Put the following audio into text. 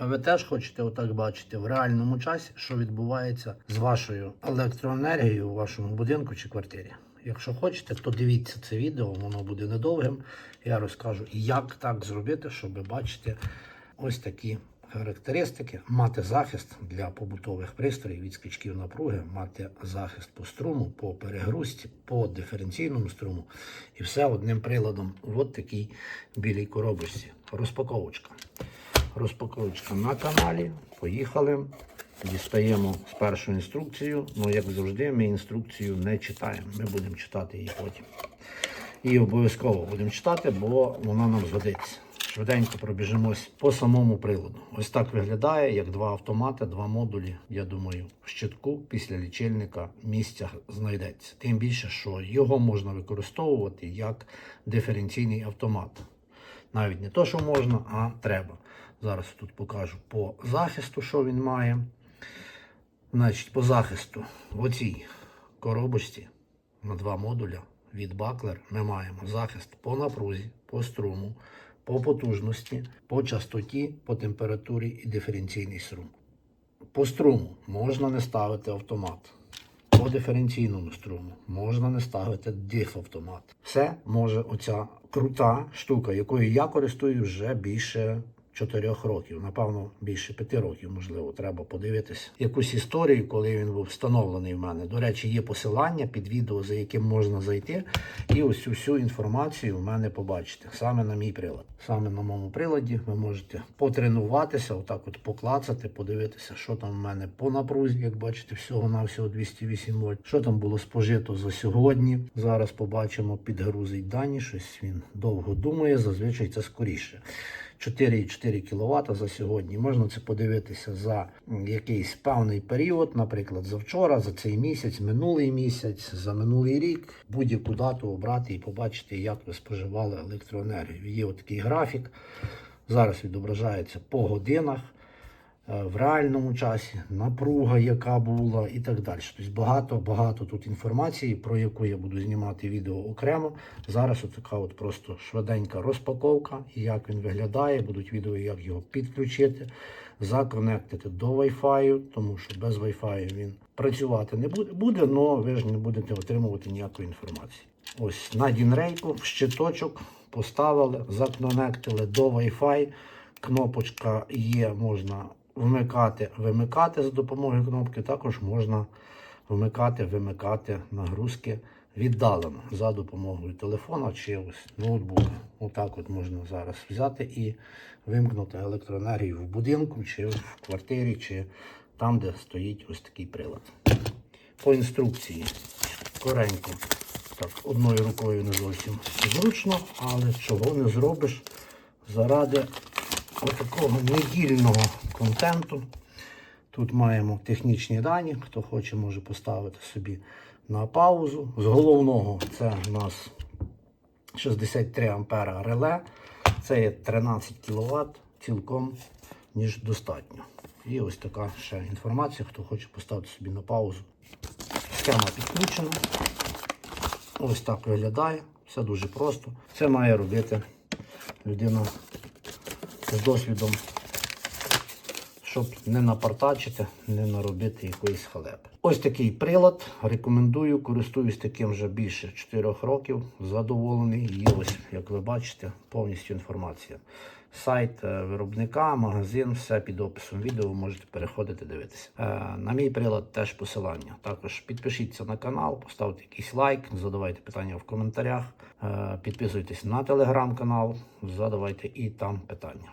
А ви теж хочете отак бачити в реальному часі, що відбувається з вашою електроенергією у вашому будинку чи квартирі. Якщо хочете, то дивіться це відео, воно буде недовгим. Я розкажу, як так зробити, щоб бачити ось такі характеристики, мати захист для побутових пристроїв від скачків напруги, мати захист по струму, по перегрузці, по диференційному струму. І все одним приладом. От такій білій коробочці. Розпаковочка. Розпаковочка на каналі. Поїхали. Дістаємо спершу інструкцію. Ну, як завжди, ми інструкцію не читаємо. Ми будемо читати її потім. І обов'язково будемо читати, бо вона нам згодиться. Швиденько пробіжимось по самому приладу. Ось так виглядає, як два автомати, два модулі. Я думаю, в щитку після лічильника місця знайдеться. Тим більше, що його можна використовувати як диференційний автомат. Навіть не то, що можна, а треба. Зараз тут покажу по захисту, що він має. Значить, по захисту в оцій коробочці на два модуля від Баклер ми маємо захист по напрузі, по струму, по потужності, по частоті, по температурі і диференційний струм. По струму можна не ставити автомат. По диференційному струму можна не ставити диф-автомат. Все може оця крута штука, якою я користуюсь вже більше 4 років, напевно, більше 5 років, можливо, треба подивитися якусь історію, коли він був встановлений в мене. До речі, є посилання під відео, за яким можна зайти, і ось цю інформацію в мене побачити. Саме на мій прилад. Саме на моєму приладі ви можете потренуватися, отак от поклацати, подивитися, що там в мене по напрузі, як бачите, всього на всього 208 вольт. Що там було спожито за сьогодні. Зараз побачимо, підгрузить дані. Щось він довго думає. Зазвичай це скоріше. 4,4 кВт за сьогодні. Можна це подивитися за якийсь певний період, наприклад, за вчора, за цей місяць, минулий місяць, за минулий рік. Будь-яку дату обрати і побачити, як ви споживали електроенергію. Є отакий графік. Зараз відображається по годинах. Е, В реальному часі напруга, яка була, і так далі. Тобто багато багато тут інформації, про яку я буду знімати відео окремо. Зараз така от просто швиденька розпаковка, як він виглядає. Будуть відео, як його підключити, законектити до Wi-Fi, тому що без Wi-Fi він працювати не буде, буде, але ви ж не будете отримувати ніякої інформації. Ось на дінрейку, щиточок поставили, законектили до Wi-Fi. Кнопочка є, можна вмикати, вимикати за допомогою кнопки. Також можна вмикати, вимикати нагрузки віддалено за допомогою телефона чи ось ноутбука. Отак от можна зараз взяти і вимкнути електроенергію в будинку, чи в квартирі, чи там, де стоїть ось такий прилад. По інструкції коренько. Так, одною рукою не зовсім зручно, але чого не зробиш заради отакого недільного контенту. Тут маємо технічні дані. Хто хоче, може поставити собі на паузу. З головного це у нас 63 ампера реле. Це є 13 кВт, цілком ніж достатньо. І ось така ще інформація, хто хоче поставити собі на паузу. Схема підключена. Ось так виглядає. Все дуже просто. Це має робити людина з досвідом, щоб не напартачити, не наробити якоїсь халепи. Ось такий прилад. Рекомендую, користуюсь таким вже більше 4 років. Задоволений. І ось, як ви бачите, повністю інформація. Сайт е, виробника, магазин, все під описом відео. Можете переходити дивитися. Е, На мій прилад теж посилання. Також підпишіться на канал, поставте якийсь лайк, задавайте питання в коментарях. Е, Підписуйтесь на телеграм-канал, задавайте і там питання.